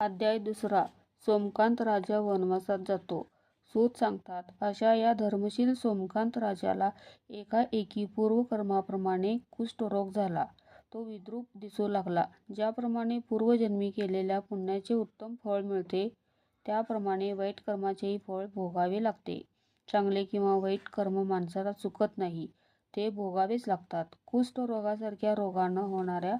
अध्याय दुसरा सोमकांत राजा वनवासात जातो. सूत सांगतात, अशा या धर्मशील सोमकांत राजाला एकाएकी पूर्वकर्माप्रमाणे कुष्ठरोग झाला. तो विद्रूप दिसू लागला. ज्याप्रमाणे पूर्वजन्मी केलेल्या पुण्याचे उत्तम फळ मिळते, त्याप्रमाणे वाईट कर्माचेही फळ भोगावे लागते. चांगले किंवा वाईट कर्म माणसाला चुकत नाही, ते भोगावेच लागतात. कुष्ठरोगासारख्या रोगानं होणाऱ्या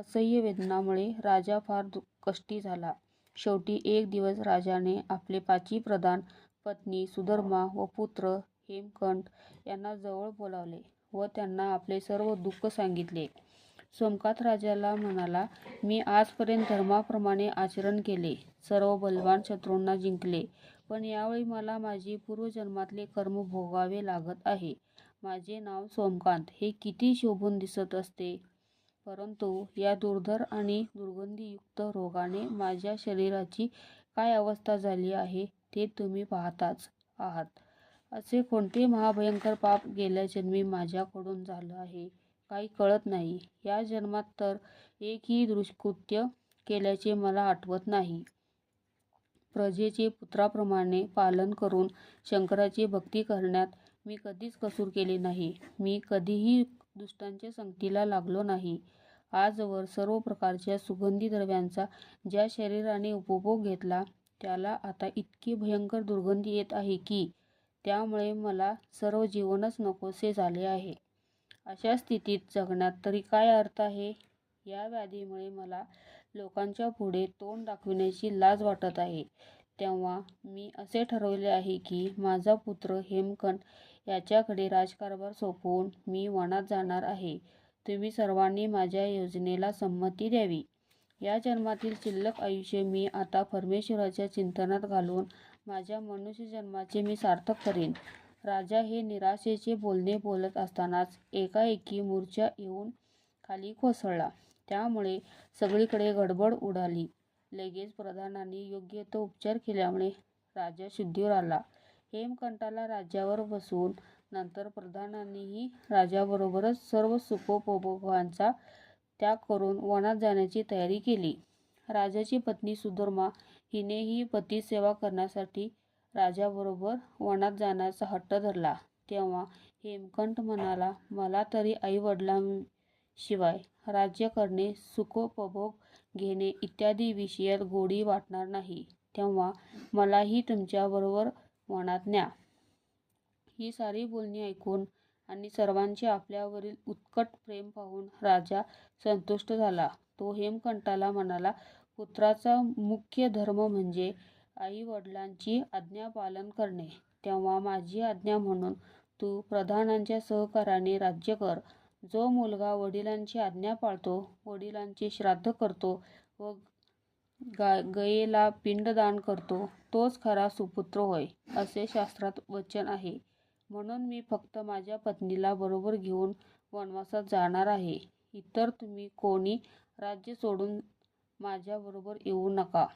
असह्य वेदनामुळे राजा फार कष्टी झाला. शेवटी एक दिवस राजाने आपले पाची प्रधान, पत्नी सुधर्मा व पुत्र हेमकंठ यांना जवळ बोलावले व त्यांना आपले सर्व दुःख सांगितले. सोमकांत राजाला म्हणाला, मी आजपर्यंत धर्माप्रमाणे आचरण केले, सर्व बलवान शत्रूंना जिंकले, पण यावेळी मला माझे पूर्वजन्मातले कर्म भोगावे लागत आहे. माझे नाव सोमकांत हे किती शोभून दिसत असते, परंतु या दुर्धर आणि दुर्गंधीयुक्त रोगाने माझ्या शरीराची काय अवस्था झाली आहे, ते तुम्ही पाहताच आहात. असे कोणते महाभयंकर पाप गेल्या जन्मी माझ्याकडून झालं आहे, काही कळत नाही. या जन्मात तर एकही दुष्कृत्य केल्याचे मला आठवत नाही. प्रजेचे पुत्राप्रमाणे पालन करून शंकराची भक्ती करण्यात मी कधीच कसूर केली नाही. मी कधीही दुष्टांच्या संगतीला लागलो नाही. आजवर सर्व प्रकारच्या सुगंधी द्रव्यांचा ज्या शरीराने उपभोग घेतला, त्याला आता इतकी भयंकर दुर्गंधी येत आहे की, त्यामुळे मला सर्व जीवनच नकोसे झाले आहे. अशा स्थितीत जगण्यात तरी काय अर्थ आहे? या व्याधीमुळे मला लोकांच्या पुढे तोंड दाखविण्याची लाज वाटत आहे. तेव्हा मी असे ठरवले आहे की, माझा पुत्र हेमकंठ याच्याकडे राजकारभार सोपवून मी वनात जाणार आहे. तुम्ही सर्वांनी माझ्या योजनेला संमती द्यावी. या जन्मातील शिल्लक आयुष्य मी आता परमेश्वराच्या चिंतनात घालून माझ्या मनुष्य जन्माचे मी सार्थक करेन राजा हे निराशेचे बोलणे बोलत असतानाच एकाएकी मूर्छा येऊन खाली कोसळला. त्यामुळे सगळीकडे गडबड उडाली. लगेच प्रधानांनी योग्य तो उपचार केल्यामुळे राजा शुद्धीवर आला. हेमकंठाला राज्यावर बसवून नंतर प्रधानांनीही राजाबरोबरच सर्व सुखोपभोगांचा त्याग करून वनात जाण्याची तयारी केली. राजाची पत्नी सुधर्मा हिनेही पतीसेवा करण्यासाठी राजाबरोबर वनात जाण्याचा हट्ट धरला. तेव्हा हेमकंठ म्हणाला, मला तरी आईवडिलांशिवाय राज्य करणे, सुखोपभोग घेणे इत्यादी विषयात गोडी वाटणार नाही, तेव्हा मलाही तुमच्याबरोबर मनात न्या. ही सारी बोलणी ऐकून आणि सर्वांचे आपल्यावरील उत्कट प्रेम पाहून राजा संतुष्ट झाला. तो हेमकंठाला म्हणाला, पुत्राचा मुख्य धर्म म्हणजे आईवडिलांची आज्ञापालन करणे. तेव्हा माझी आज्ञा म्हणून तू प्रधानांच्या सहकार्याने राज्य कर. जो मुलगा वडिलांची आज्ञा पाळतो, वडिलांचे श्राद्ध करतो व गयेला पिंडदान करतो, तोच खरा सुपुत्र होय, असे शास्त्रात वचन आहे. म्हणून मी फक्त माझ्या पत्नीला बरोबर घेऊन वनवासात जाणार आहे. इतर तुम्ही कोणी राज्य सोडून माझ्याबरोबर येऊ नका.